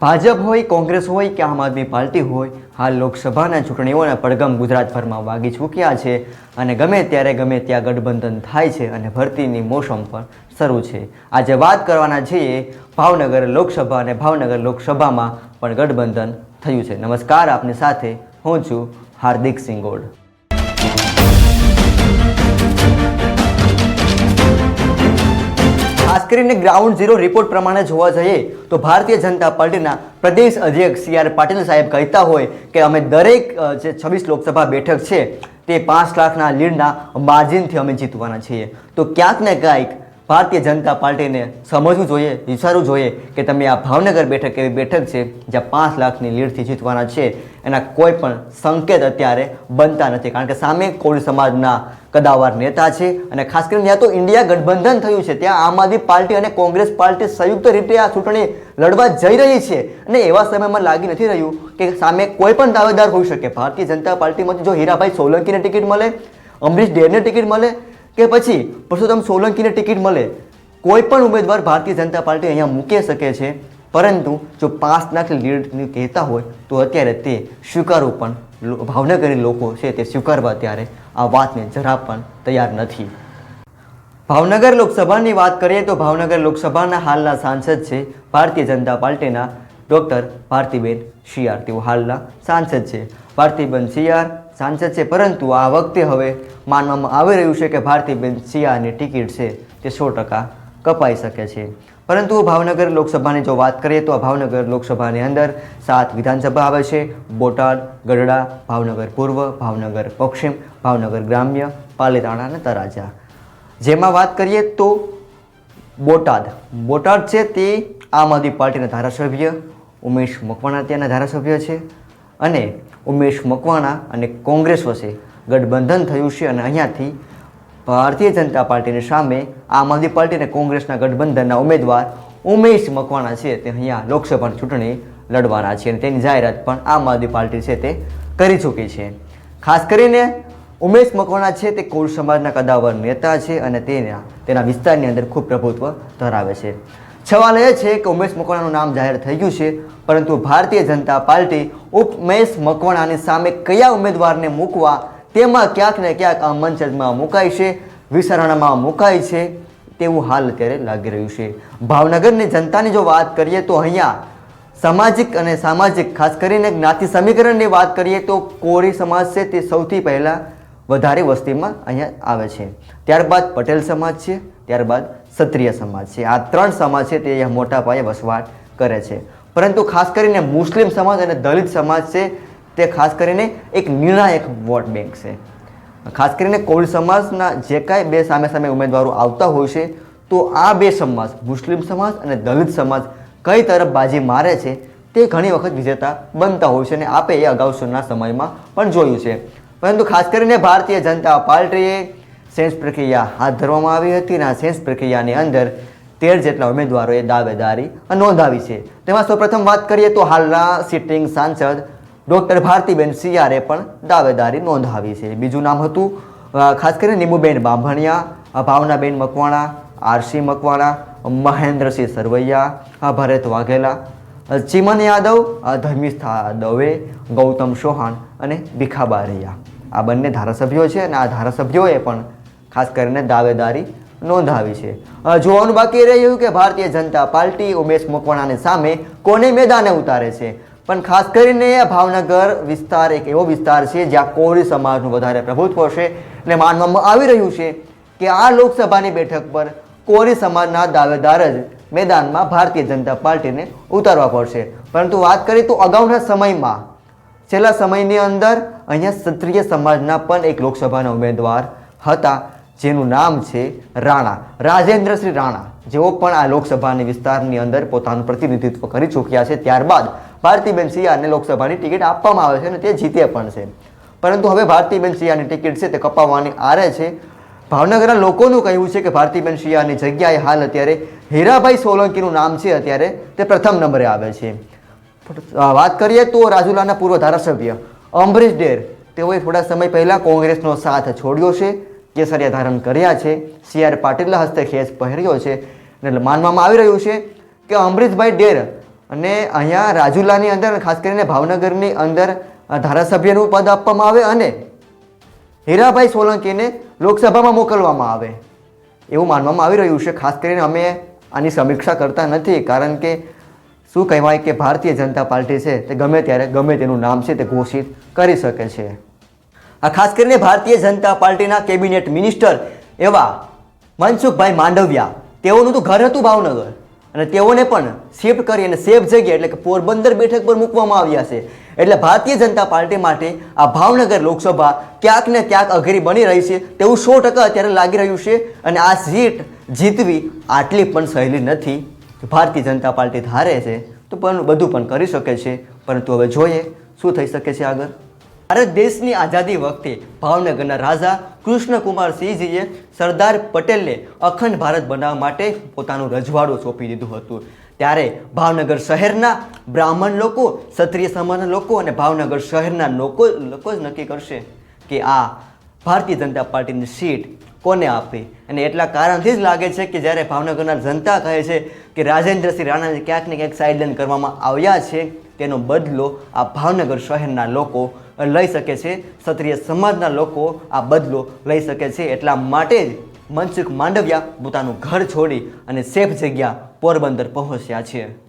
ભાજપ હોય, કોંગ્રેસ હોય કે આમ આદમી પાર્ટી હોય, હાલ લોકસભાના ચૂંટણીઓના પડગમ ગુજરાતભરમાં વાગી ચૂક્યા છે અને ગમે ત્યારે ગમે ત્યાં ગઠબંધન થાય છે અને ભરતીની મોસમ પણ શરૂ છે. આજે વાત કરવાના છીએ ભાવનગર લોકસભા અને ભાવનગર લોકસભામાં પણ ગઠબંધન થયું છે. નમસ્કાર, આપની સાથે હું છું હાર્દિક સિંહ કરીને ગ્રાઉન્ડ ઝીરો રિપોર્ટ પ્રમાણે જોવા જઈએ તો ભારતીય જનતા પાર્ટીના પ્રદેશ અધ્યક્ષ સી આર પાટીલ સાહેબ કહેતા હોય કે અમે દરેક જે છવ્વીસ લોકસભા બેઠક છે તે પાંચ લાખના લીડના માર્જિનથી અમે જીતવાના છીએ. તો ક્યાંક ને ક્યાંક ભારતીય જનતા પાર્ટીને સમજવું જોઈએ, વિચારવું જોઈએ કે તમે આ ભાવનગર બેઠક એવી બેઠક છે, જ્યાં પાંચ લાખની લીડથી જીતવાના છે, એના કોઈ પણ સંકેત અત્યારે બનતા નથી. કારણ કે સામે કોળી સમાજના કદાવાર નેતા છે અને ખાસ કરીને ત્યાં તો ઇન્ડિયા ગઠબંધન થયું છે. ત્યાં આમ આદમી પાર્ટી અને કોંગ્રેસ પાર્ટી સંયુક્ત રીતે આ ચૂંટણી લડવા જઈ રહી છે. અને એવા સમયમાં લાગી નથી રહ્યું કે સામે કોઈ પણ દાવેદાર હોઈ શકે. ભારતીય જનતા પાર્ટીમાંથી જો હીરાભાઈ સોલંકીને ટિકિટ મળે, અમરીશ ડેરને ટિકિટ મળે કે પછી પરસોત્તમ સોલંકીને ટિકિટ મળે. કોઈ પણ ઉમેદવાર ભારતીય જનતા પાર્ટી અહીંયા મૂકી શકે છે. પરંતુ જો પાંચ લાખ લીડની કહેતા હોય, તો અત્યારે તે સ્વીકારવું પણ ભાવનગરની ભાવનગરી લોકો છે તે સ્વીકારવા ત્યારે આ વાતને જરા પણ તૈયાર નથી. ભાવનગર લોકસભાની વાત કરીએ તો ભાવનગર લોકસભાના હાલના સાંસદ છે ભારતીય જનતા પાર્ટીના ડૉક્ટર ભારતીબેન શિયાર તેઓ હાલના સાંસદ છે. ભારતીબેન શિયાર સાંસદ છે, પરંતુ આ વખતે હવે માનવામાં આવી રહ્યું છે કે ભારતીબેન શિયારની ટિકિટ છે તે સો ટકા કપાઈ શકે છે. પરંતુ ભાવનગર લોકસભાની જો વાત કરીએ તો ભાવનગર લોકસભાની અંદર સાત વિધાનસભા આવે છે. બોટાદ, ગઢડા, ભાવનગર પૂર્વ, ભાવનગર પશ્ચિમ, ભાવનગર ગ્રામ્ય, પાલીતાણા અને તરાજા જેમાં વાત કરીએ તો બોટાદ. બોટાદ છે તે આમ આદમી પાર્ટીના ધારાસભ્ય, ઉમેશ મકવાણા ત્યાંના ધારાસભ્ય છે. અને ઉમેશ મકવાણા અને કોંગ્રેસ વચ્ચે ગઠબંધન થયું છે અને અહીંયાથી ભારતીય જનતા પાર્ટીની સામે આમ આદમી પાર્ટી અને કોંગ્રેસના ગઠબંધનના ઉમેદવાર ઉમેશ મકવાણા છે તે અહીંયા લોકસભાની ચૂંટણી લડવાના છે અને તેની જાહેરાત પણ આમ આદમી પાર્ટી છે તે કરી ચૂકી છે. ખાસ કરીને ઉમેશ મકવાણા છે તે કોળ સમાજના કદાવર નેતા છે અને તેના તેના વિસ્તારની અંદર ખૂબ પ્રભુત્વ ધરાવે છે. સવાલ એ છે કે ઉમેશ મકવાણાનું નામ જાહેર થઈ ગયું છે, પરંતુ ભારતીય જનતા પાર્ટી ઉપમેશ મકવાણાની સામે કયા ઉમેદવારને મૂકવા તેમાં ક્યાંક ને ક્યાંક આ મંચમાં મુકાય છે, વિચારણામાં મુકાય છે, તેવું હાલ અત્યારે લાગી રહ્યું છે. ભાવનગરની જનતાની જો વાત કરીએ તો અહીંયા સામાજિક અને સામાજિક, ખાસ કરીને જ્ઞાતિ સમીકરણની વાત કરીએ તો કોળી સમાજ છે તે સૌથી પહેલાં વધારે વસ્તીમાં અહીંયા આવે છે. ત્યારબાદ પટેલ સમાજ છે, ત્યારબાદ ક્ષત્રિય સમાજ છે. આ ત્રણ સમાજ છે તે અહીંયા મોટા પાયે વસવાટ કરે છે. પરંતુ ખાસ કરીને મુસ્લિમ સમાજ અને દલિત સમાજ છે તે ખાસ કરીને એક નિર્ણાયક વોટ બેંક છે. ખાસ કરીને કોળી સમાજના જે કાંઈ બે સામે સામે ઉમેદવારો આવતા હોય છે, તો આ બે સમાજ, મુસ્લિમ સમાજ અને દલિત સમાજ કઈ તરફ બાજી મારે છે તે ઘણી વખત વિજેતા બનતા હોય છે અને આપે એ અગાઉ સુના સમયમાં પણ જોયું છે. પરંતુ ખાસ કરીને ભારતીય જનતા પાર્ટીએ સેન્સ પ્રક્રિયા હાથ ધરવામાં આવી હતી અને આ સેન્સ પ્રક્રિયાની અંદર તેર જેટલા ઉમેદવારોએ દાવેદારી નોંધાવી છે. તેમાં સૌપ્રથમ વાત કરીએ તો હાલના સિટિંગ સાંસદ ડૉક્ટર ભારતીબેન સિયારે પણ દાવેદારી નોંધાવી છે. બીજું નામ હતું ખાસ કરીને નીમુબેન બાંભણિયા ભાવનાબેન મકવાણા, આરસી મકવાણા મહેન્દ્રસિંહ સરવૈયા ભરત વાઘેલા ચિમન યાદવ ધર્મિસ્થા દવે, ગૌતમ ચૌહાણ અને ભીખા બારૈયા આ બંને ધારાસભ્યો છે અને આ ધારાસભ્યોએ પણ ખાસ કરીને દાવેદારી નોંધાવી છે. જોવાનું બાકી રહ્યું કે ભારતીય જનતા પાર્ટી ઉમેશ મકવાણાની સામે કોને મેદાને ઉતારે છે? પણ ખાસ કરીને ભાવનગર વિસ્તાર એક એવો વિસ્તાર છે જ્યાં કોળી સમાજનું વધારે પ્રભુત્વ છે અને માનવામાં આવી રહ્યું છે કે આ લોકસભાની બેઠક પર કોળી સમાજના દાવેદાર જ મેદાનમાં ભારતીય જનતા પાર્ટીને ઉતારવા પડશે. પરંતુ વાત કરીએ તો અગાઉના સમયમાં, છેલ્લા સમયની અંદર અહીંયા ક્ષત્રિય સમાજના પણ એક લોકસભાના ઉમેદવાર હતા. જેનું નામ છે રાણા. રાજેન્દ્રશ્રી રાણા. જેઓ પણ આ લોકસભાની વિસ્તારની અંદર પોતાનું પ્રતિનિધિત્વ કરી ચૂક્યા છે, ત્યારબાદ ભારતીબેન સિયાને લોકસભાની ટિકિટ આપવામાં આવે છે અને તે જીતે પણ છે. પરંતુ હવે ભારતીબેન સિયાની ટિકિટ છે તે કપાવવાની આરે છે. ભાવનગરના લોકોનું કહેવું છે કે ભારતીબેન શિયાની જગ્યાએ હાલ અત્યારે હીરાભાઈ સોલંકીનું નામ છે, અત્યારે તે પ્રથમ નંબરે આવે છે. વાત કરીએ તો રાજુલાના પૂર્વ ધારાસભ્ય અમરીશ ડેર. તેઓએ થોડા સમય પહેલાં કોંગ્રેસનો સાથ છોડ્યો છે. કેસરિયા ધારણ કર્યા છે. સી આર પાટીલના હસ્તે ખેસ પહેર્યો છે. એટલે માનવામાં આવી રહ્યું છે કે અમરીશભાઈ ડેર અને અહીંયા રાજુલાની અંદર ખાસ કરીને ભાવનગરની અંદર ધારાસભ્યનું પદ આપવામાં આવે અને હીરાભાઈ સોલંકીને લોકસભામાં મોકલવામાં આવે. એવું માનવામાં આવી રહ્યું છે. ખાસ કરીને અમે આની સમીક્ષા કરતા નથી, કારણ કે શું કહેવાય કે ભારતીય જનતા પાર્ટી છે તે ગમે ત્યારે ગમે તેનું નામ છે તે ઘોષિત કરી શકે છે. આ ખાસ કરીને ભારતીય જનતા પાર્ટીના કેબિનેટ મિનિસ્ટર એવા મનસુખભાઈ માંડવિયા. તેઓનું તો ઘર હતું ભાવનગર. અને તેઓને પણ શિફ્ટ કરી અને સેફ જગ્યા એટલે કે પોરબંદર બેઠક પર મૂકવામાં આવ્યા છે. એટલે ભારતીય જનતા પાર્ટી માટે આ ભાવનગર લોકસભા ક્યાંક ને ક્યાંક અઘરી બની રહી છે તેવું સો ટકા અત્યારે લાગી રહ્યું છે અને આ સીટ જીતવી આટલી પણ સહેલી નથી. ભારતીય જનતા પાર્ટી ધારે છે તો પણ બધું પણ કરી શકે છે. પરંતુ હવે જોઈએ શું થઈ શકે છે આગળ. ભારત દેશની આઝાદી વખતે ભાવનગરના રાજા કૃષ્ણકુમાર સિંહજીએ સરદાર પટેલને અખંડ ભારત બનાવવા માટે પોતાનું રજવાડું સોંપી દીધું હતું. ત્યારે ભાવનગર શહેરના બ્રાહ્મણ લોકો, ક્ષત્રિય સમાજના લોકો અને ભાવનગર શહેરના લોકો લોકો જ નક્કી કરશે કે આ ભારતીય જનતા પાર્ટીની સીટ કોને આપી. અને એટલા કારણથી જ લાગે છે કે જ્યારે ભાવનગરના જનતા કહે છે કે રાજેન્દ્રસિંહ રાણાને ક્યાંક ને ક્યાંક સાઇડલાઇન કરવામાં આવ્યા છે તેનો બદલો આ ભાવનગર શહેરના લોકો લઈ શકે છે. ક્ષત્રિય સમાજના લોકો આ બદલો લઈ શકે છે. એટલા માટે જ મનસુખ માંડવિયા પોતાનું ઘર છોડી અને સેફ જગ્યા પોરબંદર પહોંચ્યા છે.